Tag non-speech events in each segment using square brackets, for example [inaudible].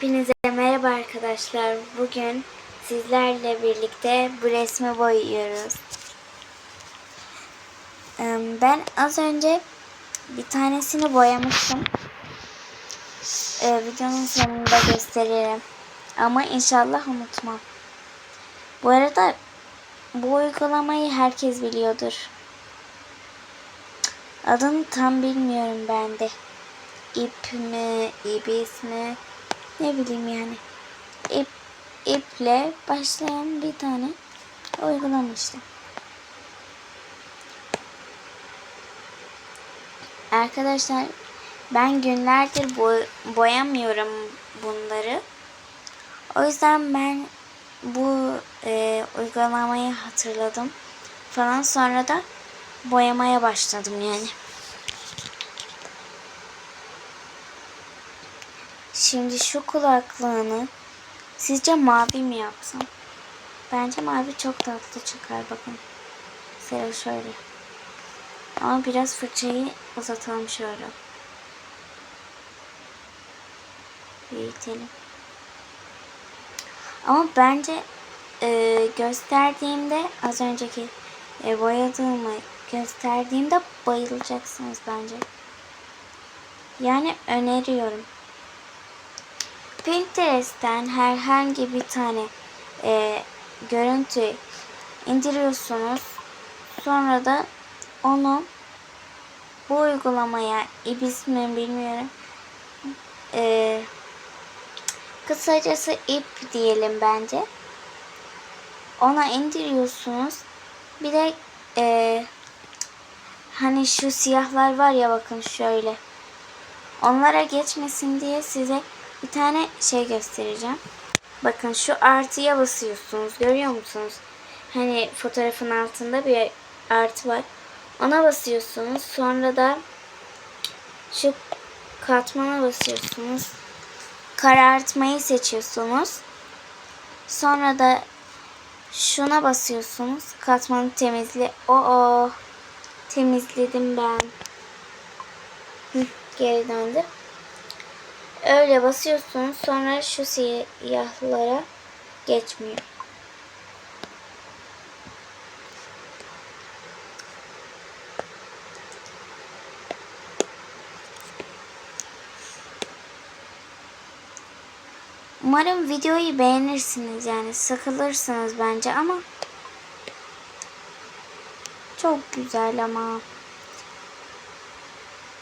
Hepinize merhaba arkadaşlar. Bugün sizlerle birlikte bu resmi boyuyoruz. Ben az önce bir tanesini boyamıştım. Ee, videonun sonunda gösteririm. Ama inşallah unutmam. Bu arada bu uygulamayı herkes biliyordur. Adını tam bilmiyorum ben de. İp mi, ibis mi, ne bileyim yani. İp, iple başlayan bir tane uygulama işte. Arkadaşlar ben günlerdir boy, boyamıyorum bunları. O yüzden ben bu e, uygulamayı hatırladım falan sonra da boyamaya başladım yani. Şimdi şu kulaklığını sizce mavi mi yapsam? Bence mavi çok tatlı çıkar bakın. Mesela şöyle. Ama biraz fırçayı uzatalım şöyle. Büyütelim. Ama bence e, gösterdiğimde az önceki e, boyadığımı gösterdiğimde bayılacaksınız bence. Yani öneriyorum. Pinterest'ten herhangi bir tane e, görüntü indiriyorsunuz. Sonra da onu bu uygulamaya ibis mi bilmiyorum. E, kısacası ip diyelim bence. Ona indiriyorsunuz. Bir de e, hani şu siyahlar var ya bakın şöyle. Onlara geçmesin diye size bir tane şey göstereceğim. Bakın şu artıya basıyorsunuz. Görüyor musunuz? Hani fotoğrafın altında bir artı var. Ona basıyorsunuz. Sonra da şu katmana basıyorsunuz. Karartmayı seçiyorsunuz. Sonra da şuna basıyorsunuz. Katmanı temizle. Oo, temizledim ben. Hı, geri döndü. Öyle basıyorsunuz sonra şu siyahlara geçmiyor. Umarım videoyu beğenirsiniz yani sıkılırsınız bence ama çok güzel ama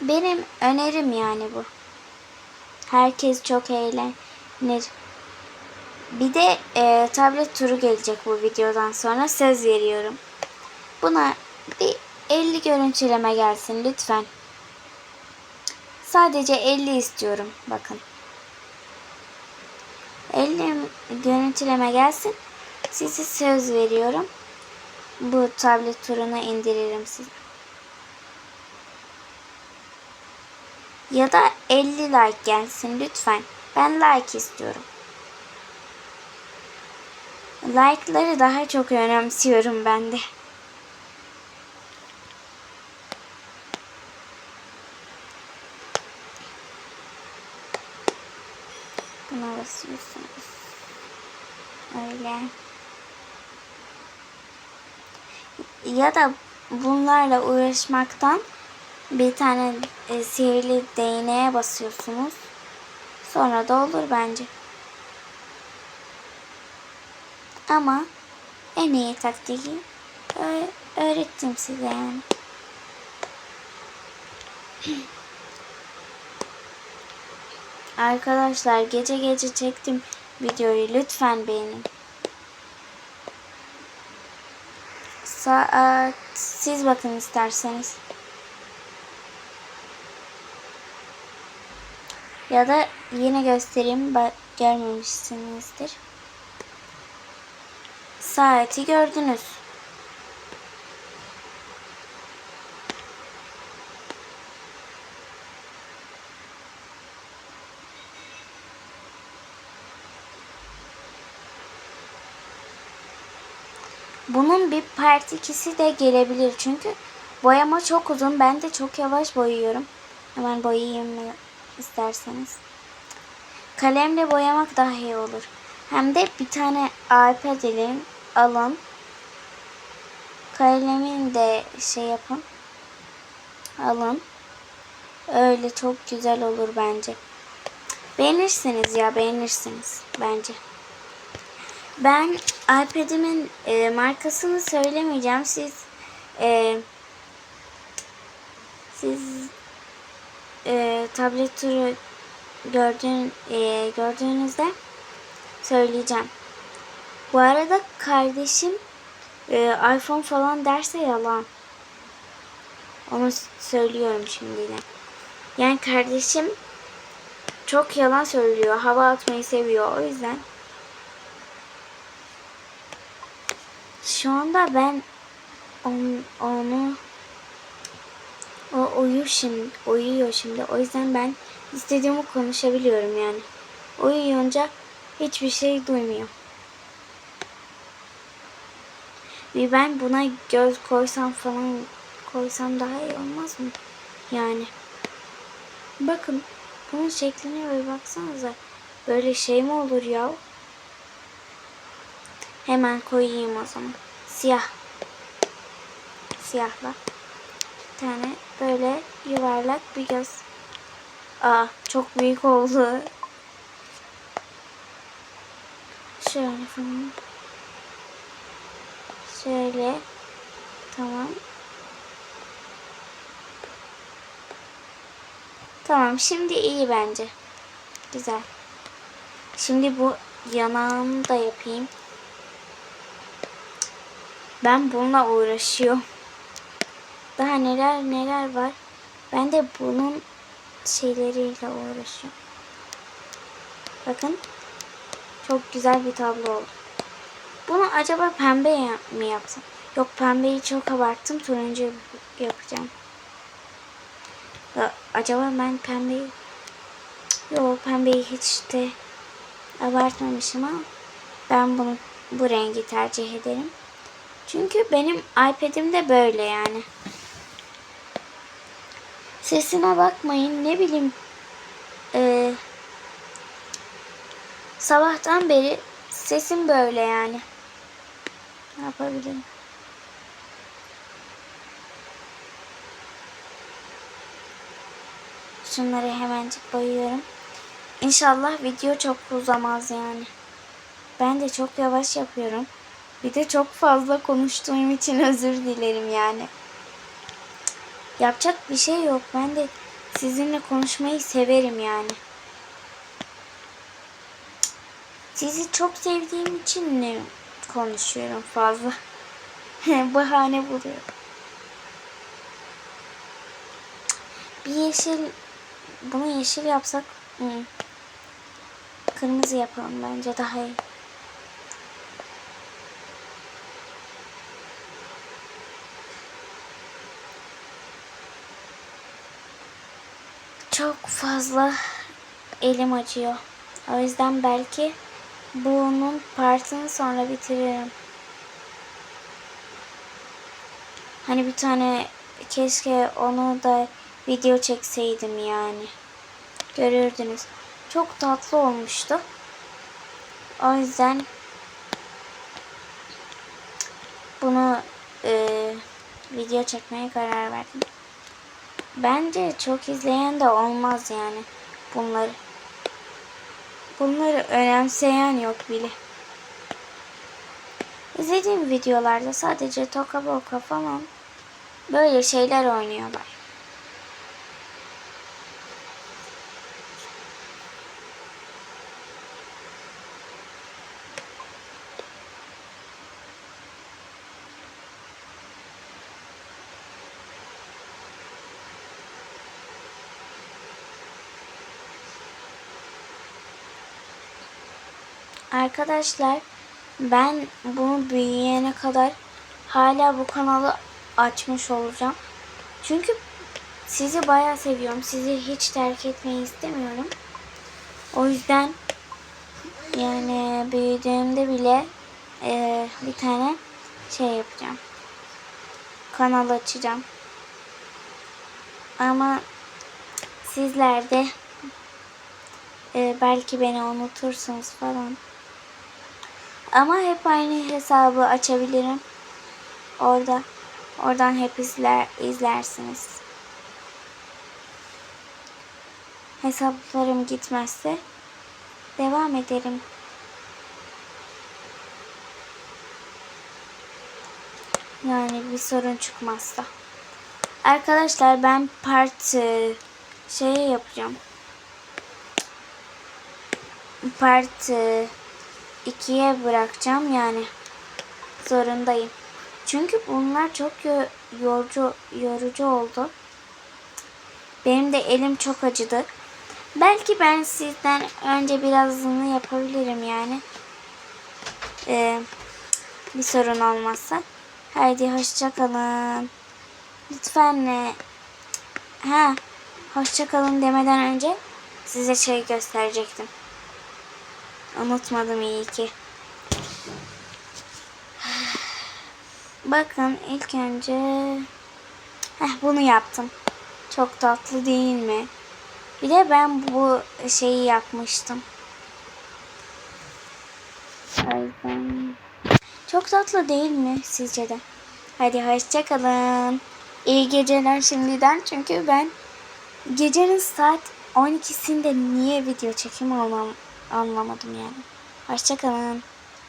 benim önerim yani bu. Herkes çok eğlenir. Bir de e, tablet turu gelecek bu videodan sonra söz veriyorum. Buna bir 50 görüntüleme gelsin lütfen. Sadece 50 istiyorum bakın. 50 görüntüleme gelsin. Size söz veriyorum. Bu tablet turuna indiririm size. Ya da 50 like gelsin lütfen. Ben like istiyorum. Like'ları daha çok önemsiyorum ben de. Buna basıyorsunuz. Öyle. Ya da bunlarla uğraşmaktan bir tane e, sihirli değneğe basıyorsunuz. Sonra da olur bence. Ama en iyi taktiği öğrettim size yani. [clears throat] Arkadaşlar gece gece çektim videoyu. Lütfen beğenin. Saat siz bakın isterseniz. Ya da yine göstereyim. Görmemişsinizdir. Saati gördünüz. Bunun bir part 2'si de gelebilir. Çünkü boyama çok uzun. Ben de çok yavaş boyuyorum. Hemen boyayayım isterseniz. kalemle boyamak daha iyi olur. Hem de bir tane iPad alın, alın. Kalemin de şey yapın. Alın. Öyle çok güzel olur bence. Beğenirsiniz ya beğenirsiniz bence. Ben iPad'imin e, markasını söylemeyeceğim. Siz e, siz e, tablet turu gördüğün, e, gördüğünüzde söyleyeceğim. Bu arada kardeşim e, iPhone falan derse yalan. Onu söylüyorum şimdiden. Yani kardeşim çok yalan söylüyor. Hava atmayı seviyor. O yüzden şu anda ben onu, onu o uyuyor şimdi, uyuyor şimdi. O yüzden ben istediğimi konuşabiliyorum yani. Uyuyunca hiçbir şey duymuyor. Ve ben buna göz koysam falan koysam daha iyi olmaz mı? Yani. Bakın bunun şekline bir baksanıza. Böyle şey mi olur ya? Hemen koyayım o zaman. Siyah. Siyahla. Tane böyle yuvarlak bir göz. Aa çok büyük oldu. Şöyle falan. Şöyle. Tamam. Tamam şimdi iyi bence. Güzel. Şimdi bu yanağını da yapayım. Ben bununla uğraşıyorum. Daha neler neler var. Ben de bunun şeyleriyle uğraşıyorum. Bakın. Çok güzel bir tablo oldu. Bunu acaba pembe mi yapsam? Yok pembeyi çok abarttım. Turuncu yapacağım. Ya, acaba ben pembeyi... Yok pembeyi hiç de abartmamışım ama ben bunu bu rengi tercih ederim. Çünkü benim iPad'im de böyle yani. Sesime bakmayın ne bileyim. Ee, sabahtan beri sesim böyle yani. Ne yapabilirim? Şunları hemencik boyuyorum. İnşallah video çok uzamaz yani. Ben de çok yavaş yapıyorum. Bir de çok fazla konuştuğum için özür dilerim yani. Yapacak bir şey yok. Ben de sizinle konuşmayı severim yani. Sizi çok sevdiğim için mi konuşuyorum fazla? [laughs] Bahane buluyorum. Bir yeşil bunu yeşil yapsak hı. kırmızı yapalım bence daha iyi. Çok fazla elim acıyor. O yüzden belki bunun partını sonra bitiririm. Hani bir tane keşke onu da video çekseydim yani. Görürdünüz. Çok tatlı olmuştu. O yüzden bunu e, video çekmeye karar verdim. Bence çok izleyen de olmaz yani bunları. Bunları önemseyen yok bile. İzlediğim videolarda sadece toka boka falan böyle şeyler oynuyorlar. Arkadaşlar ben bunu büyüyene kadar hala bu kanalı açmış olacağım. Çünkü sizi bayağı seviyorum. Sizi hiç terk etmeyi istemiyorum. O yüzden yani büyüdüğümde bile e, bir tane şey yapacağım. Kanal açacağım. Ama sizler de e, belki beni unutursunuz falan. Ama hep aynı hesabı açabilirim. Orada oradan hep izler izlersiniz. Hesaplarım gitmezse devam ederim. Yani bir sorun çıkmazsa. Arkadaşlar ben part e, şey yapacağım. Part 2'ye bırakacağım yani. Zorundayım. Çünkü bunlar çok yo- yorucu, yorucu oldu. Benim de elim çok acıdı. Belki ben sizden önce birazını yapabilirim yani. Ee, bir sorun olmazsa. Haydi hoşça kalın. Lütfen ne? Ha, hoşça kalın demeden önce size şey gösterecektim. Unutmadım iyi ki. Bakın ilk önce Heh, bunu yaptım. Çok tatlı değil mi? Bir de ben bu şeyi yapmıştım. Yüzden- Çok tatlı değil mi sizce de? Hadi hoşçakalın. İyi geceler şimdiden çünkü ben gecenin saat 12'sinde niye video çekim anlam anlamadım yani. Hoşçakalın.